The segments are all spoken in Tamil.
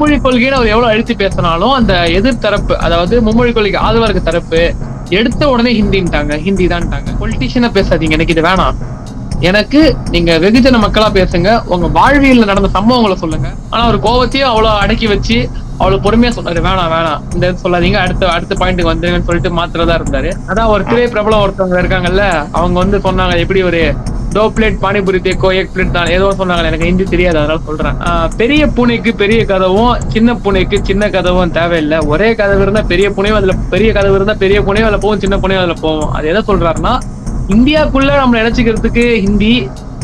மும்மொழி கொள்கைன்னு அவர் எவ்வளவு அழிச்சு பேசினாலும் அந்த எதிர் தரப்பு அதாவது மும்மொழி கொள்கைக்கு ஆதரவா இருக்க தரப்பு எடுத்த உடனே ஹிந்தின்ட்டாங்க ஹிந்தி தான்ட்டாங்க பொலிட்டிஷியனா பேசாதீங்க எனக்கு இது வேணாம். எனக்கு நீங்க வெகுஜன மக்களா பேசுங்க உங்க வாழ்வியல்ல நடந்த சம்பவங்களை சொல்லுங்க. ஆனா அவர் கோவத்தையும் அவ்வளவு அடக்கி வச்சு அவ்வளவு பொறுமையா சொன்னாரு வேணாம் வேணாம். இந்த இது சொல்லாதீங்க அடுத்த அடுத்த பாயிண்ட்டுக்கு வந்துருங்கன்னு சொல்லிட்டு மாத்திரதா இருந்தாரு. அதான் ஒரு திரை பிரபலம் ஒருத்தவங்க இருக்காங்கல்ல அவங்க வந்து சொன்னாங்க எப்படி ஒரு டோ பிளேட் பானிபுரி தேக்கோ எக் பிளேட் தான். ஏதோ சொன்னாங்க. எனக்கு ஹிந்தி தெரியாது. அதனால சொல்றேன். பெரிய பூனைக்கு பெரிய கதவும் சின்ன பூனைக்கு சின்ன கதவும் தேவையில்லை. ஒரே கதவு இருந்தா பெரிய பூனையும் அதுல பெரிய கதவு இருந்தா பெரிய பூனையும் அதுல போகும் சின்ன பூனையும் அதுல போகும். அது எதை சொல்றாருன்னா இந்தியாக்குள்ள நம்ம நினைச்சுக்கிறதுக்கு ஹிந்தி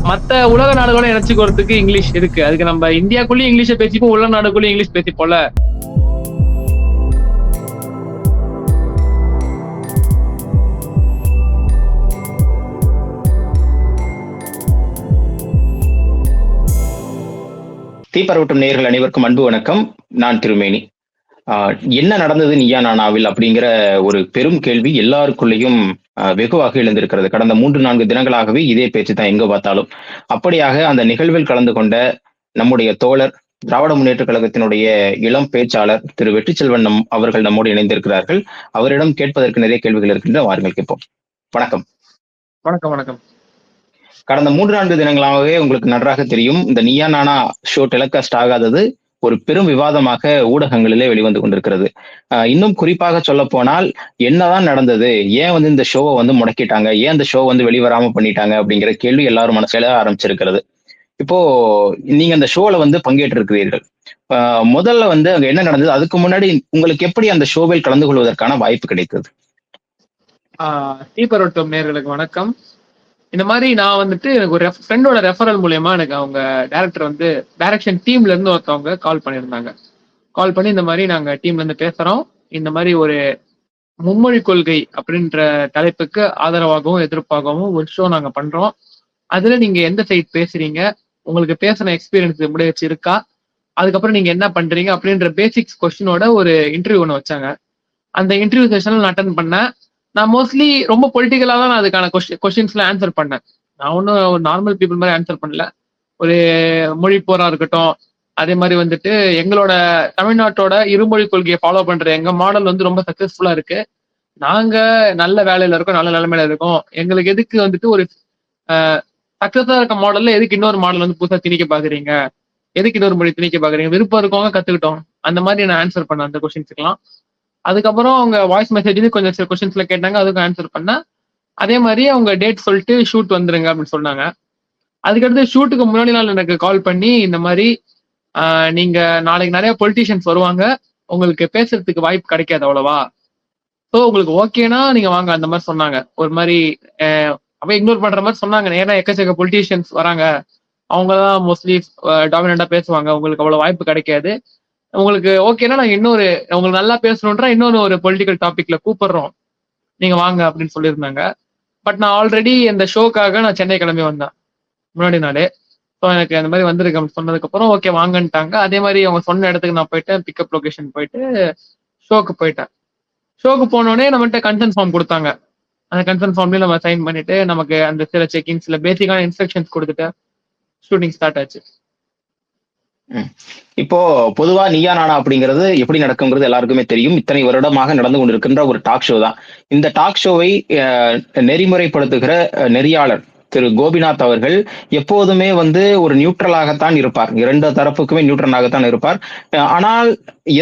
மத்த உலக நாடுகளோட நினைச்சுக்கிறதுக்கு இங்கிலீஷ் இருக்கு. அதுக்கு நம்ம இந்தியாக்குள்ளேயும் இங்கிலீஷை பேசிப்போம் உலக நாடுக்குள்ளேயும் இங்கிலீஷ் பேசிப்போம்ல. தீப்பரவட்டும் நேர்கள் அனைவருக்கும் அன்பு வணக்கம். நான் திருமேனி. என்ன நடந்தது நீயா நானாவில் அப்படிங்கிற ஒரு பெரும் கேள்வி எல்லாருக்குள்ளேயும் வெகுவாக எழுந்திருக்கிறது. கடந்த மூன்று நான்கு தினங்களாகவே இதே பேச்சு தான் எங்க பார்த்தாலும். அப்படியாக அந்த நிகழ்வில் கலந்து கொண்ட நம்முடைய தோழர் திராவிட முன்னேற்ற கழகத்தினுடைய இளம் பேச்சாளர் திரு வெற்றிச்செல்வன் நம் அவர்கள் நம்மோடு இணைந்திருக்கிறார்கள். அவரிடம் கேட்பதற்கு நிறைய கேள்விகள் இருக்கின்ற வாருங்கள் கேட்போம். வணக்கம். வணக்கம் வணக்கம். கடந்த மூன்று நான்கு தினங்களாகவே உங்களுக்கு நன்றாக தெரியும் இந்த நீயா நானா ஷோ டெலிகாஸ்ட் ஆகாதது ஒரு பெரும் விவாதமாக ஊடகங்களிலே வெளிவந்து கொண்டிருக்கிறது. இன்னும் குறிப்பாக சொல்ல போனால் என்னதான் நடந்தது? ஏன் வந்து இந்த ஷோவை வந்து முடக்கிட்டாங்க? ஏன் இந்த ஷோ வந்து வெளிவராம பண்ணிட்டாங்க? அப்படிங்கிற கேள்வி எல்லாரும் மனசுல ஆரம்பிச்சிருக்கிறது. இப்போ நீங்க அந்த ஷோல வந்து பங்கேற்று இருக்கிறீர்கள் ஆஹ் முதல்ல வந்து அங்க என்ன நடந்தது? அதுக்கு முன்னாடி உங்களுக்கு எப்படி அந்த ஷோவில் கலந்து கொள்வதற்கான வாய்ப்பு கிடைத்தது? ஆஹ் தீபரோட்டம் நேர்களுக்கு வணக்கம். இந்த மாதிரி நான் வந்துட்டு எனக்கு ஒரு ஃப்ரெண்டோட ரெஃபரல் மூலயமா எனக்கு அவங்க டேரக்டர் வந்து டைரக்ஷன் டீம்ல இருந்து ஒருத்தவங்க கால் பண்ணியிருந்தாங்க. கால் பண்ணி இந்த மாதிரி நாங்க டீம்ல இருந்து பேசுறோம். இந்த மாதிரி ஒரு மும்மொழி கொள்கை அப்படின்ற தலைப்புக்கு ஆதரவாகவும் எதிர்ப்பாகவும் ஒரு ஷோ நாங்க பண்றோம். அதுல நீங்க எந்த சைட் பேசுறீங்க? உங்களுக்கு பேசின எக்ஸ்பீரியன்ஸ் முடிவச்சு இருக்கா அதுக்கப்புறம் நீங்க என்ன பண்றீங்க? அப்படின்ற பேசிக்ஸ் கொஸ்டினோட ஒரு இன்டர்வியூ ஒன்று வச்சாங்க. அந்த இன்டர்வியூ செஷன் நான் அட்டன் பண்ணேன். நான் மோஸ்ட்லி ரொம்ப பொலிட்டிக்கலா தான் நான் அதுக்கான கொஸ்டின்ஸ்ல ஆன்சர் பண்ணேன். நான் ஒன்றும் நார்மல் பீப்புள் மாதிரி ஆன்சர் பண்ணல. ஒரு மொழி போரா இருக்கட்டும் அதே மாதிரி வந்துட்டு எங்களோட தமிழ்நாட்டோட இருமொழி கொள்கையை ஃபாலோ பண்ற எங்க மாடல் வந்து ரொம்ப சக்சஸ்ஃபுல்லா இருக்கு. நாங்க நல்ல வேலையில இருக்கோம் நல்ல நிலைமையில இருக்கோம். எங்களுக்கு எதுக்கு வந்துட்டு ஒரு சக்சஸா இருக்க மாடல்ல எதுக்கு இன்னொரு மாடல் வந்து புதுசா திணிக்க பாக்குறீங்க? எதுக்கு இன்னொரு மொழி திணிக்க பாக்குறீங்க? விருப்பம் இருக்கவங்க கத்துக்கிட்டோம். அந்த மாதிரி நான் ஆன்சர் பண்ணேன் அந்த கொஸ்டின்ஸுக்கெல்லாம் அதுக்கப்புறம் அவங்க வாய்ஸ் மெசேஜ்லயும் கொஞ்சம் சில கொஸ்டின்ஸ்ல கேட்டாங்க அதுக்கும் ஆன்சர் பண்ணேன் அதே மாதிரி அவங்க டேட் சொல்லிட்டு ஷூட் வந்துருங்க அப்படின்னு சொன்னாங்க. அதுக்கடுத்து ஷூட்டுக்கு முன்னாடி நாள் எனக்கு கால் பண்ணி இந்த மாதிரி நீங்க நாளைக்கு நிறைய பொலிட்டிஷியன்ஸ் வருவாங்க உங்களுக்கு பேசுறதுக்கு வாய்ப்பு கிடைக்காது அவ்வளவா. ஸோ உங்களுக்கு ஓகேனா நீங்க வாங்க அந்த மாதிரி சொன்னாங்க. ஒரு மாதிரி அப்போ இக்னோர் பண்ற மாதிரி சொன்னாங்க. ஏன்னா எக்கச்சக்க பொலிட்டிஷியன்ஸ் வராங்க. அவங்க தான் மோஸ்ட்லி டாமினண்டா பேசுவாங்க. உங்களுக்கு அவ்வளவு வாய்ப்பு கிடைக்காது. உங்களுக்கு ஓகேனா நாங்க இன்னொரு உங்களுக்கு நல்லா பேசணுன்றா இன்னொரு ஒரு பொலிட்டிக்கல் டாபிக்ல கூப்பிடுறோம். நீங்க வாங்க அப்படின்னு சொல்லியிருந்தாங்க. பட் நான் ஆல்ரெடி இந்த ஷோக்காக நான் சென்னை கிளம்பி வந்தேன். முன்னாடி நாளே. ஸோ எனக்கு அந்த மாதிரி வந்திருக்கு அப்படின்னு சொன்னதுக்கு அப்புறம் ஓகே வாங்கன்ட்டாங்க. அதே மாதிரி அவங்க சொன்ன இடத்துக்கு நான் போயிட்டேன் பிக்கப் லொகேஷன் போயிட்டு ஷோக்கு போயிட்டேன். ஷோக்கு போனோடனே நம்மகிட்ட கன்சர்ன் ஃபார்ம் கொடுத்தாங்க. அந்த கன்சர்ன் ஃபார்ம்லயும் நம்ம சைன் பண்ணிட்டு நமக்கு அந்த சில செக்கிங் சில பேசிக்கான இன்ஸ்ட்ரக்ஷன்ஸ் கொடுத்துட்டு ஷூட்டிங் ஸ்டார்ட் ஆச்சு. இப்போ பொதுவா நீயா நானா அப்படிங்கிறது எப்படி நடக்குங்கிறது எல்லாருக்குமே தெரியும். இத்தனை வருடமாக நடந்து கொண்டிருக்கின்ற ஒரு டாக் ஷோ தான். இந்த டாக் ஷோவை நெறிமுறைப்படுத்துகிற நெறியாளர் திரு கோபிநாத் அவர்கள் எப்போதுமே வந்து ஒரு நியூட்ரலாகத்தான் இருப்பார். இரண்டு தரப்புக்குமே நியூட்ரலாகத்தான் இருப்பார். ஆனால்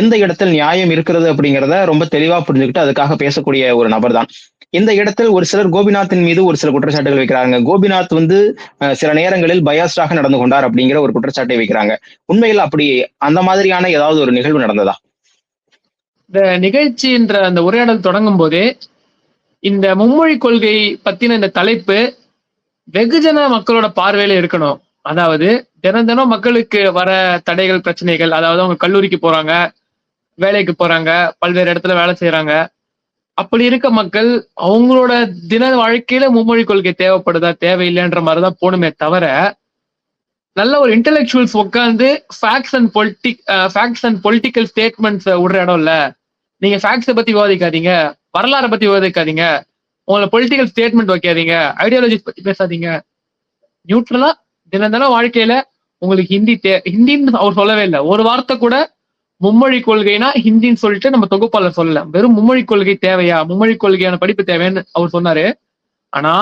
எந்த இடத்தில் நியாயம் இருக்கிறது அப்படிங்கிறத ரொம்ப தெளிவா புரிஞ்சுக்கிட்டு அதுக்காக பேசக்கூடிய ஒரு நபர் தான் இந்த இடத்தில் ஒரு சிலர் கோபிநாத்தின் மீது ஒரு சில குற்றச்சாட்டுகள் வைக்கிறாங்க. கோபிநாத் வந்து சில நேரங்களில் பயாஸ்டாக நடந்து கொண்டார் அப்படிங்கிற ஒரு குற்றச்சாட்டை வைக்கிறாங்க. உண்மையில் அப்படி அந்த மாதிரியான ஏதாவது ஒரு நிகழ்வு நடந்ததா? இந்த நிகழ்ச்சின்ற அந்த உரையாடல் தொடங்கும் போதே இந்த மும்மொழி கொள்கை பத்தின இந்த தலைப்பு வெகுஜன மக்களோட பார்வையில இருக்கணும். அதாவது தினம் தினம் மக்களுக்கு வர தடைகள் பிரச்சனைகள் அதாவது அவங்க கல்லூரிக்கு போறாங்க வேலைக்கு போறாங்க பல்வேறு இடத்துல வேலை செய்யறாங்க அப்படி இருக்க மக்கள் அவங்களோட தின வாழ்க்கையில மும்மொழி கொள்கை தேவைப்படுதா தேவையில்லைன்ற மாதிரிதான் போகணுமே தவிர நல்ல ஒரு இன்டெலெக்சுவல்ஸ் உட்காந்து facts and politic facts and political statements விடுற இடம் இல்ல நீங்க ஃபேக்ட்ஸை பத்தி விவாதிக்காதீங்க வரலாறை பத்தி விவாதிக்காதீங்க உங்களை பொலிட்டிக்கல் ஸ்டேட்மெண்ட் வைக்காதீங்க ஐடியாலஜிஸ் பத்தி பேசாதீங்க. நியூட்ரலா தினம் தினம் வாழ்க்கையில உங்களுக்கு ஹிந்தி தே ஹிந்தின்னு அவர் சொல்லவே இல்லை ஒரு வார்த்தை கூட மும்மொழி கொள்கைனா ஹிந்தின்னு சொல்லிட்டு நம்ம தொகுப்பாளர் சொல்லல. வெறும் மும்மொழி கொள்கை தேவையா? மும்மொழி கொள்கையான படிப்பு தேவைன்னு அவர் சொன்னாரு. ஆனா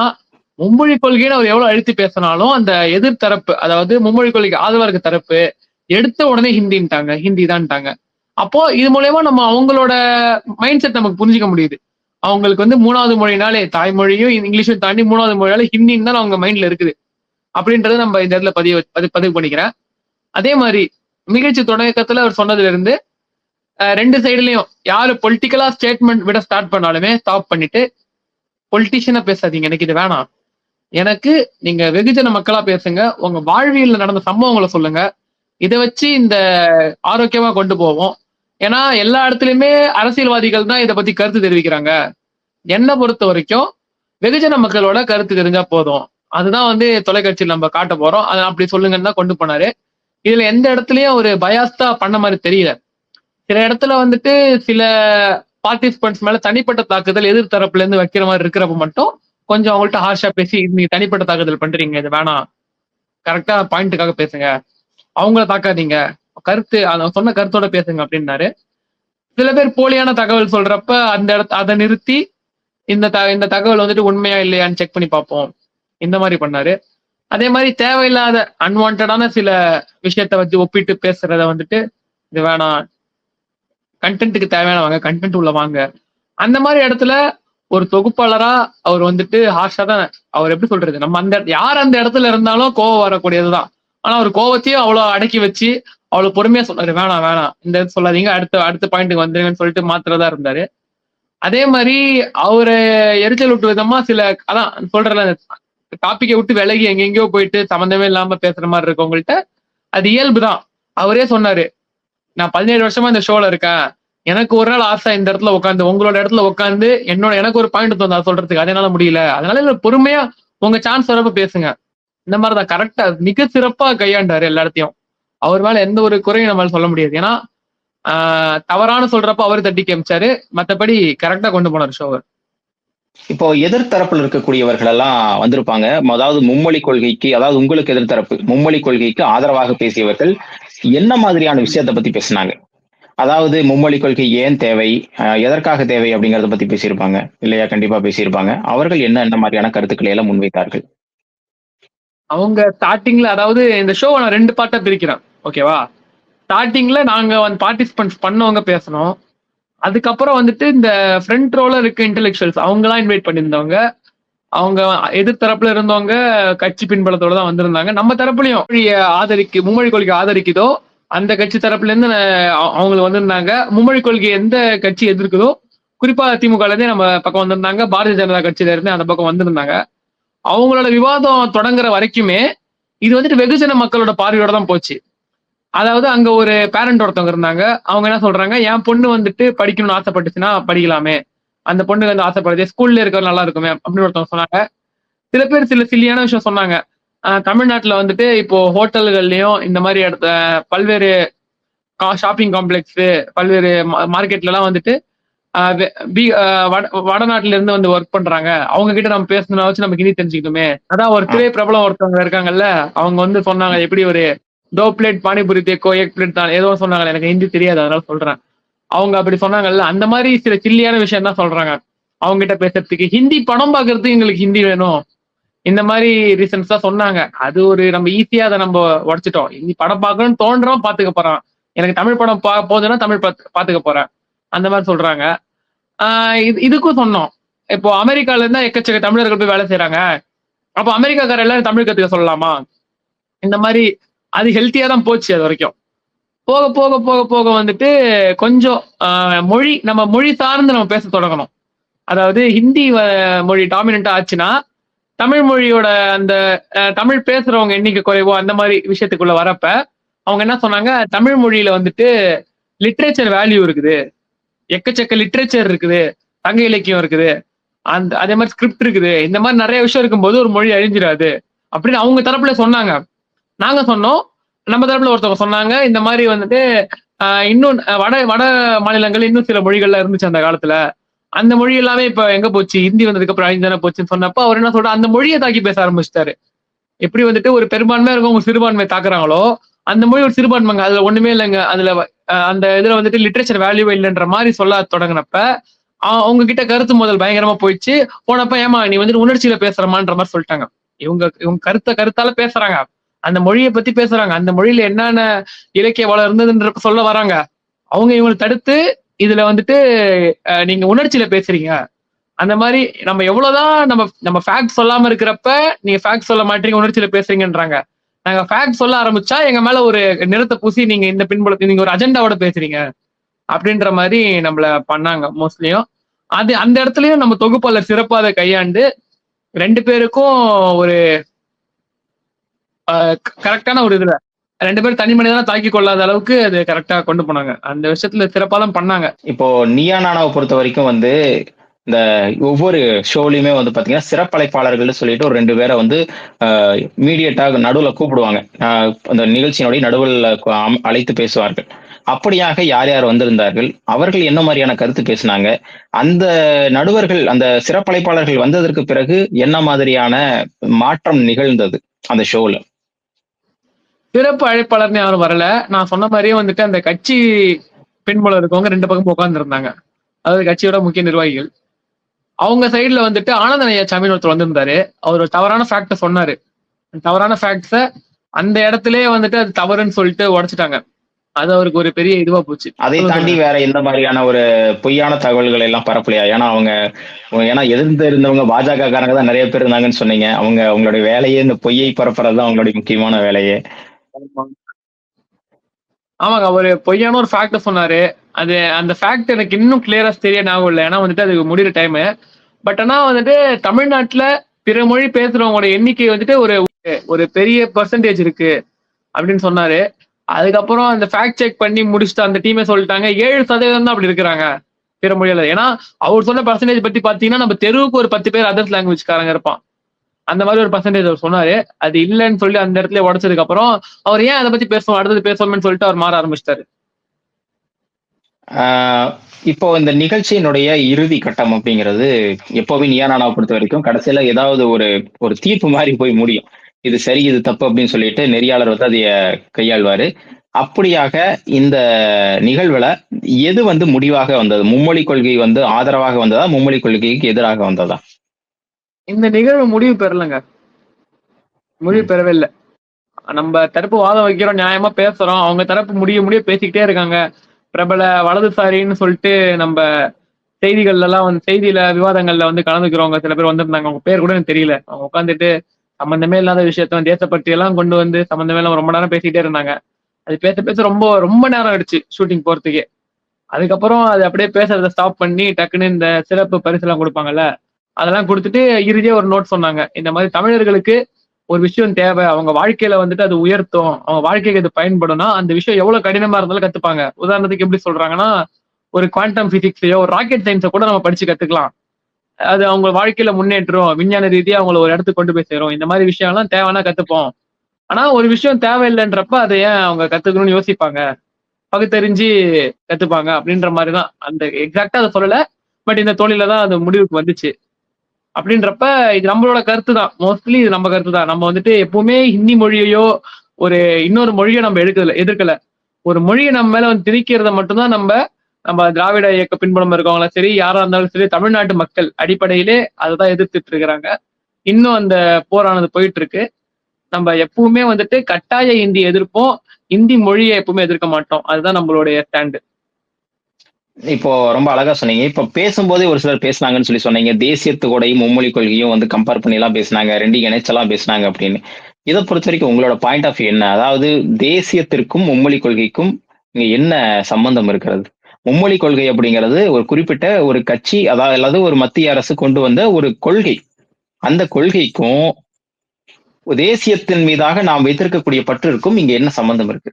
மும்மொழி கொள்கைன்னு அவர் எவ்வளவு அழுத்தி பேசினாலும் அந்த எதிர்த்தரப்பு அதாவது மும்மொழி கொள்கைக்கு ஆதரவா இருக்க தரப்பு எடுத்த உடனே ஹிந்தின்ட்டாங்க ஹிந்தி தான்ட்டாங்க அப்போ இது மூலயமா நம்ம அவங்களோட மைண்ட் செட் நமக்கு புரிஞ்சுக்க முடியுது. அவங்களுக்கு வந்து மூணாவது மொழினாலே தாய்மொழியும் இங்கிலீஷும் தாண்டி மூணாவது மொழியால ஹிந்தின்னு தான் அவங்க மைண்ட்ல இருக்குது. அப்படின்றத நம்ம இந்த இடத்துல பதிவு பதிவு பதிவு பண்ணிக்கிறேன். அதே மாதிரி நிகழ்ச்சி தொடக்கத்துல அவர் சொன்னதுல இருந்து ரெண்டு சைடுலயும் யாரு பொலிட்டிக்கலா ஸ்டேட்மெண்ட் விட ஸ்டார்ட் பண்ணாலுமே ஸ்டாப் பண்ணிட்டு பொலிட்டிஷியனா பேசாதீங்க. எனக்கு இது வேணாம். எனக்கு நீங்க வெகுஜன மக்களா பேசுங்க. உங்க வாழ்வியல்ல நடந்த சம்பவங்களை சொல்லுங்க. இதை வச்சு இந்த ஆரோக்கியமா கொண்டு போவோம். ஏன்னா எல்லா இடத்துலயுமே அரசியல்வாதிகள் தான் இதை பத்தி கருத்து தெரிவிக்கிறாங்க. என்னை பொறுத்த வரைக்கும் வெகுஜன மக்களோட கருத்து தெரிஞ்சா போதும். அதுதான் வந்து தொலைக்காட்சியில் நம்ம காட்ட போறோம். அதை அப்படி சொல்லுங்கன்னு தான் கொண்டு போனாரு. இதுல எந்த இடத்துலயும் ஒரு பயாஸ்தா பண்ண மாதிரி தெரியல. சில இடத்துல வந்துட்டு சில பார்ட்டிசிபென்ட்ஸ் மேல தனிப்பட்ட தாக்குதல் எதிர் தரப்புல இருந்து வைக்கிற மாதிரி இருக்கிறப்ப மட்டும் கொஞ்சம் அவங்கள்ட்ட ஹார்ஷா பேசி நீங்க தனிப்பட்ட தாக்குதல் பண்றீங்க இது வேணாம். கரெக்டா பாயிண்ட்டுக்காக பேசுங்க. அவங்கள தாக்காதீங்க. கருத்து அந்த சொன்ன கருத்தோட பேசுங்க அப்படின்னாரு. சில பேர் போலியான தகவல் சொல்றப்ப அந்த இடத்த அதை நிறுத்தி இந்த த இந்த தகவல் வந்துட்டு உண்மையா இல்லையான்னு செக் பண்ணி பார்ப்போம். இந்த மாதிரி பண்ணாரு. அதே மாதிரி தேவையில்லாத அன்வான்டான சில விஷயத்த வச்சு ஒப்பிட்டு பேசுறத வந்துட்டு இது வேணாம். கண்டென்ட்டுக்கு தேவையான வாங்க கண்டென்ட் உள்ள வாங்க. அந்த மாதிரி இடத்துல ஒரு தொகுப்பாளரா அவர் வந்துட்டு ஹார்ஷா தான் அவர் எப்படி சொல்றது? நம்ம அந்த யார் அந்த இடத்துல இருந்தாலும் கோவம் வரக்கூடியதுதான். ஆனா அவர் கோவத்தையும் அவ்வளவு அடக்கி வச்சு அவ்வளவு பொறுமையா சொன்னாரு வேணாம் வேணாம். இந்த இது சொல்லாதீங்க அடுத்த அடுத்த பாயிண்ட்டுக்கு வந்துருங்கன்னு சொல்லிட்டு மாத்திரதா இருந்தாரு. அதே மாதிரி அவரு எரிச்சல் விட்டு விதமா சில அதான் சொல்றல டாப்பிக்கை விட்டு விலகி எங்கெங்கயோ போயிட்டு சம்மந்தமே இல்லாம பேசுற மாதிரி இருக்கவங்கள்ட்ட அது இயல்பு தான் அவரே சொன்னாரு நான் பதினேழு வருஷமா இந்த ஷோல இருக்கேன். எனக்கு ஒரு நாள் ஆசை இந்த இடத்துல உட்காந்து உங்களோட இடத்துல உட்காந்து என்னோட எனக்கு ஒரு பாயிண்ட் தந்தா சொல்றதுக்கு. அதனால முடியல. அதனால பொறுமையா உங்க சான்ஸ் வரப்ப பேசுங்க. இந்த மாதிரிதான். கரெக்டா மிக சிறப்பா கையாண்டாரு எல்லா இடத்தையும் அவர் மேல எந்த ஒரு குறையும் நம்மளால சொல்ல முடியாது. ஏன்னா ஆஹ் தவறான சொல்றப்ப அவர் தட்டி கேமிச்சாரு. மத்தபடி கரெக்டா கொண்டு போனார் ஷோவை இப்போ எதிர்த்தரப்புல இருக்கக்கூடியவர்கள் எல்லாம் வந்திருப்பாங்க. அதாவது மும்மொழி கொள்கைக்கு அதாவது உங்களுக்கு எதிர்த்தரப்பு மும்மொழி கொள்கைக்கு ஆதரவாக பேசியவர்கள் என்ன மாதிரியான விஷயத்தை பத்தி பேசினாங்க? அதாவது மும்மொழி கொள்கை ஏன் தேவை? அஹ் எதற்காக தேவை அப்படிங்கறத பத்தி பேசியிருப்பாங்க. இல்லையா? கண்டிப்பா பேசியிருப்பாங்க. அவர்கள் என்ன என்ன மாதிரியான கருத்துக்களை எல்லாம் முன்வைத்தார்கள்? அவங்க ஸ்டார்டிங்ல அதாவது இந்த ஷோவை நான் ரெண்டு பாட்டா பிரிக்கிறேன். ஓகேவா ஸ்டார்டிங்ல நாங்க வந்து பார்ட்டிசிபென்ட்ஸ் பண்ணவங்க பேசணும். அதுக்கப்புறம் வந்துட்டு இந்த ஃப்ரண்ட் ரோல இருக்க இன்டெலெக்சுவல்ஸ் அவங்களாம் இன்வைட் பண்ணியிருந்தவங்க. அவங்க எதிர்த்தரப்புல இருந்தவங்க கட்சி பின்பலத்தோட தான் வந்திருந்தாங்க. நம்ம தரப்புலயும் ஆதரிக்கு மும்மொழி கொள்கை ஆதரிக்குதோ அந்த கட்சி தரப்புல இருந்து அவங்களுக்கு வந்திருந்தாங்க. மும்மொழி கொள்கை எந்த கட்சி எதிர்க்குதோ குறிப்பா திமுக இருந்தே நம்ம பக்கம் வந்திருந்தாங்க. பாரதிய ஜனதா கட்சியில இருந்து அந்த பக்கம் வந்திருந்தாங்க. அவங்களோட விவாதம் தொடங்குற வரைக்குமே இது வந்துட்டு வெகுஜன மக்களோட பார்வையோட தான் போச்சு. அதாவது அங்க ஒரு பேரண்ட் ஒருத்தவங்க இருந்தாங்க. அவங்க என்ன சொல்றாங்க? என் பொண்ணு வந்துட்டு படிக்கணும்னு ஆசைப்பட்டுச்சுன்னா படிக்கலாமே. அந்த பொண்ணுக்கு வந்து ஆசைப்படுது. ஸ்கூல்ல இருக்கிறது நல்லா இருக்குமே அப்படின்னு ஒருத்தவங்க சொன்னாங்க. சில பேர் சில சில்லியான விஷயம் சொன்னாங்க. தமிழ்நாட்டுல வந்துட்டு இப்போ ஹோட்டல்கள்லயும் இந்த மாதிரி இடத்த பல்வேறு ஷாப்பிங் காம்ப்ளெக்ஸ் பல்வேறு மார்க்கெட்ல எல்லாம் வந்துட்டு பி- வட வடநாட்டுல இருந்து வந்து ஒர்க் பண்றாங்க. அவங்க கிட்ட நம்ம பேசணும்னா வச்சு நமக்கு ஹிந்தி தெரிஞ்சுக்கணுமே. அதான் ஒரு திரை பிரபலம் ஒருத்தவங்க இருக்காங்கல்ல அவங்க வந்து சொன்னாங்க எப்படி ஒரு டோ பிளேட் பானிபுரி தேக்கோ எக் பிளேட் தான். ஏதோ சொன்னாங்க. எனக்கு ஹிந்தி தெரியாது அதனால சொல்றேன். அவங்க அப்படி சொன்னாங்கல்ல அந்த மாதிரி சில சில்லியான விஷயம் தான் சொல்றாங்க. அவங்க கிட்ட பேசுறதுக்கு ஹிந்தி படம் பார்க்கறதுக்கு எங்களுக்கு ஹிந்தி வேணும். இந்த மாதிரி ரீசன்ஸ் தான் சொன்னாங்க. அது ஒரு நம்ம ஈஸியா அதை நம்ம உடைச்சிட்டோம். ஹிந்தி படம் பார்க்கணும்னு தோன்றவன் பாத்துக்க போறான். எனக்கு தமிழ் படம் பா போதுன்னா தமிழ் பாத்து- பாத்துக்க போறேன். அந்த மாதிரி சொல்றாங்க. ஆஹ் இது இதுக்கும் சொன்னோம். இப்போ அமெரிக்கால இருந்தா எக்கச்சக்க தமிழர்கள் போய் வேலை செய்யறாங்க அப்போ அமெரிக்காக்கார எல்லாரும் தமிழ் கத்துக்க சொல்லலாமா? இந்த மாதிரி அது ஹெல்த்தியா தான் போச்சு அது வரைக்கும். போக போக போக போக வந்துட்டு கொஞ்சம் மொழி நம்ம மொழி சார்ந்து நம்ம பேச தொடங்கணும். அதாவது ஹிந்தி வ- மொழி டாமினண்டா ஆச்சுன்னா தமிழ் மொழியோட அந்த தமிழ் பேசுறவங்க எண்ணிக்கை குறைவோ அந்த மாதிரி விஷயத்துக்குள்ள வரப்ப அவங்க என்ன சொன்னாங்க? தமிழ் மொழியில வந்துட்டு லிட்ரேச்சர் வேல்யூ இருக்குது. எக்கச்சக்க லிட்ரேச்சர் இருக்குது. தங்க இலக்கியம் இருக்குது. அந்த அதே மாதிரி ஸ்கிரிப்ட் இருக்குது. இந்த மாதிரி நிறைய விஷயம் இருக்கும்போது ஒரு மொழி அழிஞ்சிடாது அப்படின்னு அவங்க தரப்புல சொன்னாங்க. நாங்க சொன்னோம். நம்ம தரப்புல ஒருத்தவங்க சொன்னாங்க. இந்த மாதிரி வந்துட்டு இன்னும் வட வட மாநிலங்கள் இன்னும் சில மொழிகள்ல இருந்துச்சு அந்த காலத்துல. அந்த மொழி எல்லாமே இப்ப எங்க போச்சு? ஹிந்தி வந்ததுக்கு அப்புறம் தானே போச்சுன்னு சொன்னப்ப அவர் என்ன சொல்ற அந்த மொழியை தாக்கி பேச ஆரம்பிச்சிட்டாரு. எப்படி வந்துட்டு ஒரு பெரும்பான்மையா இருக்கவங்க சிறுபான்மை தாக்குறாங்களோ அந்த மொழி ஒரு சிறுபான்மைங்க. அதுல ஒண்ணுமே இல்லைங்க. அதுல அந்த இதுல வந்துட்டு லிட்ரேச்சர் வேல்யூ இல்லைன்ற மாதிரி சொல்ல தொடங்கினப்ப அவங்க கிட்ட கருத்து முதல் பயங்கரமா போயிடுச்சு. போனப்ப ஏமா நீ வந்துட்டு உணர்ச்சியில பேசுறமான்ற மாதிரி சொல்லிட்டாங்க. இவங்க இவங்க கருத்தை கருத்தால பேசுறாங்க. அந்த மொழியை பத்தி பேசுறாங்க. அந்த மொழியில என்னென்ன இலக்கிய வளம் இருந்ததுன்ற சொல்ல வராங்க. அவங்க இவங்களை தடுத்து இதுல வந்துட்டு நீங்க உணர்ச்சியில பேசுறீங்க. அந்த மாதிரி நம்ம எவ்வளவுதான் நம்ம நம்ம ஃபேக்ட் சொல்லாம இருக்கிறப்ப நீங்க ஃபேக்ட் சொல்ல மாட்டீங்க உணர்ச்சியில பேசுறீங்கன்றாங்க. நாங்க ஃபேக்ட் சொல்ல ஆரம்பிச்சா எங்க மேல ஒரு நிறத்தை பூசி நீங்க இந்த பின்புலத்தை நீங்க ஒரு அஜெண்டாவோட பேசுறீங்க. அப்படின்ற மாதிரி நம்மள பண்ணாங்க மோஸ்ட்லியும் அது அந்த இடத்துலயும் நம்ம தொகுப்பாளர் சிறப்பாக அதை கையாண்டு ரெண்டு பேருக்கும் ஒரு கரெக்டான ஒரு இதுல. ரெண்டு பேரும் தனி மனிதனா தாக்கி கொள்ளாத அளவுக்கு அது கரெக்டா கொண்டு போனாங்க. அந்த விஷயத்துல சிறப்பா தான் பண்ணாங்க. இப்போ நியா நானாவை பொறுத்த வரைக்கும் வந்து இந்த ஒவ்வொரு ஷோலையுமே வந்து பாத்தீங்கன்னா சிறப்பழைப்பாளர்கள்னு சொல்லிட்டு ஒரு ரெண்டு பேரை வந்து மீடியட்டாக நடுவில் கூப்பிடுவாங்க. அந்த நிகழ்ச்சியினுடைய நடுவில் அழைத்து பேசுவார்கள். அப்படியாக யார் யார் வந்திருந்தார்கள்? அவர்கள் என்ன மாதிரியான கருத்து பேசினாங்க? அந்த நடுவர்கள் அந்த சிறப்பழைப்பாளர்கள் வந்ததற்கு பிறகு என்ன மாதிரியான மாற்றம் நிகழ்ந்தது அந்த ஷோல? சிறப்பு அழைப்பாளர்னு யாரும் வரல. நான் சொன்ன மாதிரியே வந்துட்டு அந்த கட்சி பின்புலம் இருக்கவங்க ரெண்டு பக்கம் உட்கார்ந்து இருந்தாங்க. அதாவது கட்சியோட முக்கிய நிர்வாகிகள். அவங்க சைடுல வந்துட்டு ஆனந்த ஐயாச்சாமின்னு ஒருத்தர் வந்திருந்தாரு. அவர் ஒரு தவறான ஃபேக்ட சொன்னாரு. தவறான ஃபேக்ட்ஸ அந்த இடத்துலயே வந்துட்டு அது தவறுன்னு சொல்லிட்டு உடைச்சிட்டாங்க. அது அவருக்கு ஒரு பெரிய இதுவா போச்சு. அதை தாண்டி வேற எந்த மாதிரியான ஒரு பொய்யான தகவல்கள் எல்லாம் பரப்பலையா? ஏன்னா அவங்க ஏன்னா எதிர்த்து இருந்தவங்க பாஜக காரங்க தான் நிறைய பேர் இருந்தாங்கன்னு சொன்னீங்க. அவங்க அவங்களுடைய வேலையே இந்த பொய்யை பரப்புறது தான் அவங்களுடைய முக்கியமான வேலையே. ஆமாங்க அவரு பொய்யான ஒரு ஃபேக்ட சொன்னாரு. அது அந்த ஃபேக்ட் எனக்கு இன்னும் கிளியரா தெரிய ஞாபகம் இல்லை. ஏன்னா வந்துட்டு அது முடிகிற டைமு பட் ஆனா வந்துட்டு தமிழ்நாட்டுல பிற மொழி பேசுறவங்களோட எண்ணிக்கை வந்துட்டு ஒரு ஒரு பெரிய பர்சன்டேஜ் இருக்கு அப்படின்னு சொன்னாரு. அதுக்கப்புறம் அந்த ஃபேக்ட் செக் பண்ணி முடிச்சுட்டு அந்த டீமே சொல்லிட்டாங்க. ஏழு சதவீதம் தான் அப்படி இருக்கிறாங்க பிற மொழியில் ஏன்னா அவர் சொன்ன பர்சன்டேஜ் பத்தி பார்த்தீங்கன்னா நம்ம தெருவுக்கு ஒரு பத்து பேர் அதர்ஸ் லாங்குவேஜ்காரங்க இருப்பான். அந்த மாதிரி ஒரு பர்சன்டேஜ் அவர் சொன்னாரு. அது இல்லைன்னு சொல்லி அந்த இடத்துல உடச்சதுக்கு அப்புறம் அவர் ஏன் அதை பத்தி பேசுவோம் அடுத்தது பேசுவோம்னு சொல்லிட்டு அவர் மாற ஆரம்பிச்சிட்டாரு. ஆஹ் இப்போ இந்த நிகழ்ச்சியினுடைய இறுதி கட்டம் அப்படிங்கிறது எப்பவுமே நியா பொறுத்த வரைக்கும் கடைசியில ஏதாவது ஒரு ஒரு தீர்ப்பு மாதிரி போய் முடியும். இது சரி இது தப்பு அப்படின்னு சொல்லிட்டு நெறியாளர் வந்து அதைய கையாள்வாரு. அப்படியாக இந்த நிகழ்வுல எது வந்து முடிவாக வந்தது? மும்மொழி கொள்கை வந்து ஆதரவாக வந்ததா? மும்மொழி கொள்கைக்கு எதிராக வந்ததா? இந்த நிகழ்வு முடிவு பெறலங்க. முடிவு பெறவே இல்லை நம்ம தரப்பு வாதம் வைக்கிறோம் நியாயமா பேசுறோம். அவங்க தரப்பு முடிய முடிய பேசிக்கிட்டே இருக்காங்க. பிரபல வலதுசாரின்னு சொல்லிட்டு நம்ம செய்திகள்ல எல்லாம் வந்து செய்தியில விவாதங்கள்ல வந்து கலந்துக்கிறவங்க சில பேர் வந்திருந்தாங்க. அவங்க பேர் கூட எனக்கு தெரியல. அவங்க உட்காந்துட்டு சம்பந்தமே இல்லாத விஷயத்த தேசப்பற்றி எல்லாம் கொண்டு வந்து சம்பந்தமே இல்லாம ரொம்ப நேரம் பேசிக்கிட்டே இருந்தாங்க. அது பேச பேச ரொம்ப ரொம்ப நேரம் ஆயிடுச்சு ஷூட்டிங் போறதுக்கே. அதுக்கப்புறம் அது அப்படியே பேசுறத ஸ்டாப் பண்ணி டக்குன்னு இந்த சிறப்பு பரிசுலாம் கொடுப்பாங்கல்ல அதெல்லாம் கொடுத்துட்டு இறுதியா ஒரு நோட் சொன்னாங்க. இந்த மாதிரி தமிழர்களுக்கு ஒரு விஷயம் தேவை. அவங்க வாழ்க்கையில வந்துட்டு அது உயர்த்தும். அவங்க வாழ்க்கைக்கு அது பயன்படும்னா அந்த விஷயம் எவ்வளவு கடினமா இருந்தாலும் கத்துப்பாங்க. உதாரணத்துக்கு எப்படி சொல்றாங்கன்னா ஒரு குவாண்டம் பிசிக்ஸையோ ஒரு ராக்கெட் சயின்ஸை கூட நம்ம படிச்சு கத்துக்கலாம். அது அவங்க வாழ்க்கையில முன்னேற்றம் விஞ்ஞான ரீதியா அவங்கள ஒரு இடத்துக்கு கொண்டு போய் சேரும். இந்த மாதிரி விஷயம்லாம் தேவைன்னா கத்துப்போம். ஆனா ஒரு விஷயம் தேவையில்லைன்றப்ப அதை ஏன் அவங்க கத்துக்கணும்னு யோசிப்பாங்க? பகுத்தறிஞ்சு கத்துப்பாங்க அப்படின்ற மாதிரிதான். அந்த எக்ஸாக்டா அதை சொல்லல. பட் இந்த தொழில தான் அது முடிவுக்கு வந்துச்சு. அப்படின்றப்ப இது நம்மளோட கருத்து தான் மோஸ்ட்லி இது நம்ம கருத்து தான் நம்ம வந்துட்டு எப்பவுமே ஹிந்தி மொழியையோ ஒரு இன்னொரு மொழியை நம்ம எடுக்கல எதிர்க்கல. ஒரு மொழியை நம்ம மேல வந்து திணிக்கிறத மட்டும்தான் நம்ம நம்ம திராவிட இயக்க பின்புலம் இருக்கவங்களும் சரி யாரா இருந்தாலும் சரி தமிழ்நாட்டு மக்கள் அடிப்படையிலே அதை தான் எதிர்த்துட்டு இருக்கிறாங்க. இன்னும் அந்த போரானது போயிட்டு இருக்கு நம்ம எப்பவுமே வந்துட்டு கட்டாய இந்தி எதிர்ப்போம் இந்தி மொழியை எப்பவுமே எதிர்க்க மாட்டோம். அதுதான் நம்மளுடைய ஸ்டாண்டு இப்போ ரொம்ப அழகா சொன்னீங்க. இப்போ பேசும்போதே ஒரு சிலர் பேசுனாங்கன்னு சொல்லி சொன்னீங்க. தேசியத்துக்கூடையும் மும்மொழி கொள்கையும் வந்து கம்பேர் பண்ணி எல்லாம் பேசினாங்க. ரெண்டு இணைச்செல்லாம் பேசினாங்க அப்படின்னு. இதை பொறுத்த வரைக்கும் உங்களோட பாயிண்ட் ஆஃப் வியூ என்ன? அதாவது தேசியத்திற்கும் மும்மொழி கொள்கைக்கும் இங்க என்ன சம்பந்தம் இருக்கிறது? மும்மொழி கொள்கை அப்படிங்கிறது ஒரு குறிப்பிட்ட ஒரு கட்சி அதாவது அல்லது ஒரு மத்திய அரசு கொண்டு வந்த ஒரு கொள்கை. அந்த கொள்கைக்கும் தேசியத்தின் மீதாக நாம் வைத்திருக்கக்கூடிய பற்றிற்கும் இங்க என்ன சம்பந்தம் இருக்கு?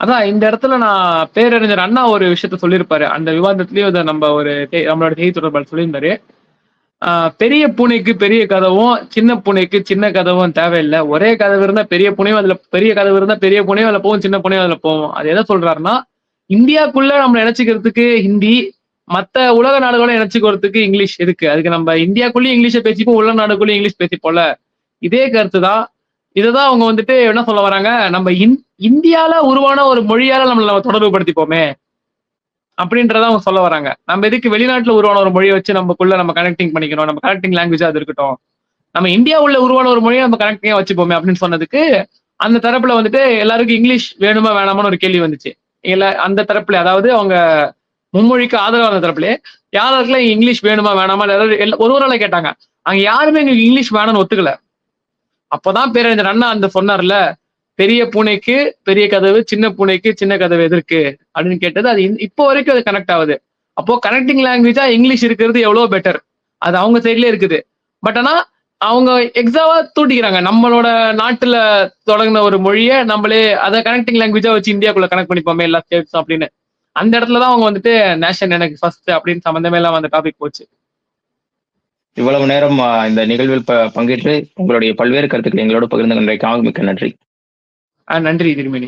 அதான் இந்த இடத்துல நான் பேரறிஞர் அண்ணா ஒரு விஷயத்த சொல்லியிருப்பாரு. அந்த விவாதத்திலயும் இதை நம்ம ஒரு நம்மளோட செய்தி தொடர்பாளர் சொல்லியிருந்தாரு. பெரிய பூனைக்கு பெரிய கதவும் சின்ன பூனைக்கு சின்ன கதவும் தேவையில்லை. ஒரே கதவு இருந்தா பெரிய பூனையும் அதுல பெரிய கதவு இருந்தா பெரிய பூனையும் அதுல போகும் சின்ன பூனையும் அதுல போகும். அது எதை சொல்றாருன்னா இந்தியாக்குள்ள நம்ம நினைச்சுக்கிறதுக்கு ஹிந்தி மற்ற உலக நாடுகளும் நினைச்சுக்கிறதுக்கு இங்கிலீஷ் இருக்கு அதுக்கு நம்ம இந்தியாக்குள்ளேயும் இங்கிலீஷை பேசிப்போம் உலக நாடுக்குள்ளேயும் இங்கிலீஷ் பேசிப்போம்ல. இதே கருத்து தான் இதுதான் அவங்க வந்துட்டு என்ன சொல்ல வராங்க? நம்ம இந்- இந்தியால உருவான ஒரு மொழியால நம்மள நம்ம தொடர்பு படுத்திப்போமே அப்படின்றத அவங்க சொல்ல வராங்க. நம்ம எதுக்கு வெளிநாட்டுல உருவான ஒரு மொழியை வச்சு நமக்குள்ள நம்ம கனெக்டிங் பண்ணிக்கணும்? நம்ம கனெக்டிங் லாங்குவேஜா அது இருக்கட்டும். நம்ம இந்தியா உள்ள உருவான ஒரு மொழியை நம்ம கனெக்டிங்கா வச்சுப்போமே அப்படின்னு சொன்னதுக்கு அந்த தரப்புல வந்துட்டு எல்லாருக்கும் இங்கிலீஷ் வேணுமா வேணாமான்னு ஒரு கேள்வி வந்துச்சு. இல்ல அந்த தரப்புல அதாவது அவங்க மும்மொழிக்கு ஆதரவான தரப்புல யாருக்கெல்லாம் இங்கிலீஷ் வேணுமா வேணாமா ஒரு ஒரு ஆளை கேட்டாங்க. அங்க யாருமே எங்களுக்கு இங்கிலீஷ் வேணும்னு ஒத்துக்கல. அப்பதான் பேரறிஞர் அண்ணா அந்த சொன்னார்ல பெரிய பூனைக்கு பெரிய கதவு சின்ன பூனைக்கு சின்ன கதவு எதற்கு? அப்படின்னு கேட்டது அது இப்போ வரைக்கும் அது கனெக்ட் ஆகுது. அப்போ கனெக்டிங் லாங்குவேஜா இங்கிலீஷ் இருக்கிறது எவ்வளவு பெட்டர் அது அவங்க சைட்லயே இருக்குது. பட் ஆனா அவங்க எக்ஸாவா தூட்டிக்கிறாங்க நம்மளோட நாட்டுல தொடங்கின ஒரு மொழியை நம்மளே அதை கனெக்டிங் லாங்குவேஜா வச்சு இந்தியாக்குள்ள கனெக்ட் பண்ணிப்போமே எல்லா ஸ்டேட்ஸும் அப்படின்னு. அந்த இடத்துல தான் அவங்க வந்துட்டு நேஷன் எனக்கு ஃபர்ஸ்ட் அப்படின்னு சம்பந்தமே இல்லாம அந்த டாபிக் போச்சு. இவ்வளவு நேரம் இந்த நிகழ்வில் பங்கேற்று உங்களுடைய பல்வேறு கருத்துக்களை எங்களோடு பகிர்ந்து கொண்டமைக்காக மிக்க நன்றி. நன்றி திருமணி